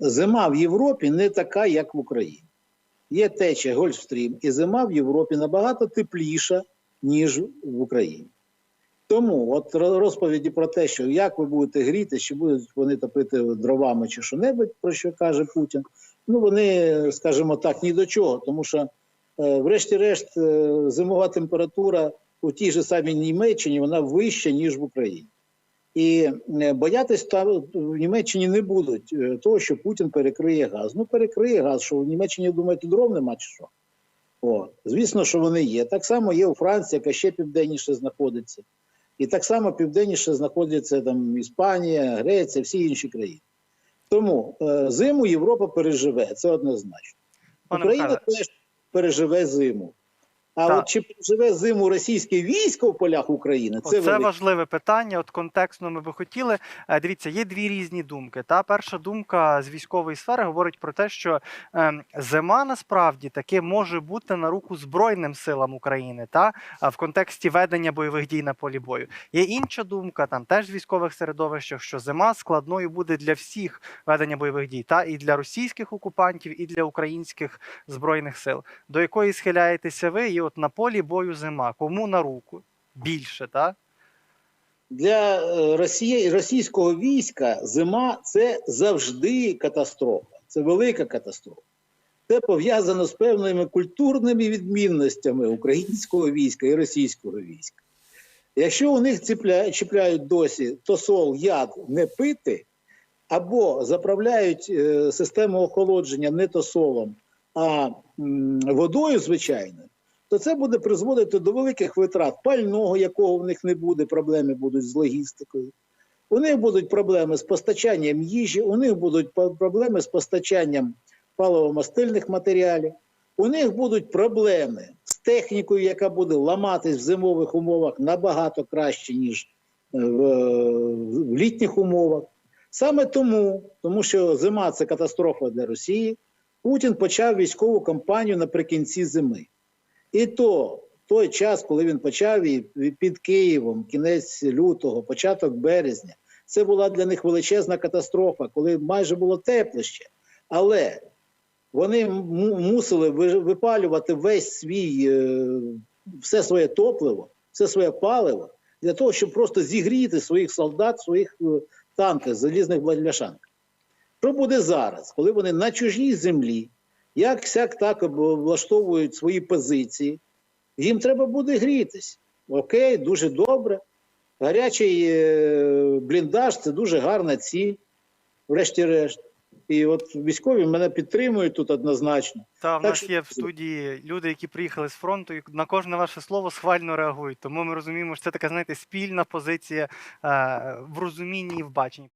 зима в Європі не така, як в Україні. Є течія Гольфстрім, і зима в Європі набагато тепліша, ніж в Україні. Тому от розповіді про те, що як ви будете гріти, чи будуть вони топити дровами чи що-небудь, про що каже Путін, ну вони, скажімо так, ні до чого, тому що, е, врешті-решт, е, зимова температура у тій же самій Німеччині вона вища, ніж в Україні. І е, боятись там в Німеччині не будуть е, того, що Путін перекриє газ. Ну, перекриє газ, що в Німеччині, думаєте, дров нема чи що? О, звісно, що вони є. Так само є у Франції, яка ще південніше знаходиться. І так само південніше знаходяться там Іспанія, Греція, всі інші країни. Тому е, зиму Європа переживе, це однозначно. Пане Україна теж переживе зиму. А Так. от чи переживе зиму російське військо в полях України, це, Це важливе питання. От контекстно ми би хотіли. Е, Дивіться, є дві різні думки. Та перша думка з військової сфери говорить про те, що ем, зима насправді таки може бути на руку Збройним силам України, та в контексті ведення бойових дій на полі бою. Є інша думка, там теж з військових середовищах, що зима складною буде для всіх ведення бойових дій, та і для російських окупантів, і для українських збройних сил. До якої схиляєтеся ви? І от на полі бою зима. Кому на руку? Більше, так? для е, Росії, російського війська зима це завжди катастрофа. Це велика катастрофа. Це пов'язано з певними культурними відмінностями українського війська і російського війська. Якщо у них ціпля, чіпляють досі тосол, яд не пити, або заправляють е, систему охолодження не тосолом, а м, водою звичайною, то це буде призводити до великих витрат пального, якого в них не буде, проблеми будуть з логістикою. У них будуть проблеми з постачанням їжі, у них будуть проблеми з постачанням паливомастильних матеріалів. У них будуть проблеми з технікою, яка буде ламатись в зимових умовах набагато краще, ніж е, в, в літніх умовах. Саме тому, тому що зима це катастрофа для Росії, Путін почав військову кампанію наприкінці зими. І то той час, коли він почав і під Києвом, кінець лютого, початок березня, це була для них величезна катастрофа, коли майже було тепло ще. Але вони мусили випалювати весь свій, е, все своє топливо, все своє паливо для того, щоб просто зігріти своїх солдат, своїх е, танків, залізних бляшанках. Що буде зараз, коли вони на чужій землі, як сяк так об- влаштовують свої позиції, їм треба буде грітись. Окей, дуже добре. Гарячий е, бліндаж це дуже гарна ціль, врешті-решт. І от військові мене підтримують тут однозначно. Та в Так нас що- є в студії люди, які приїхали з фронту, і на кожне ваше слово схвально реагують. Тому ми розуміємо, що це така, знаєте, спільна позиція е, в розумінні і в баченні.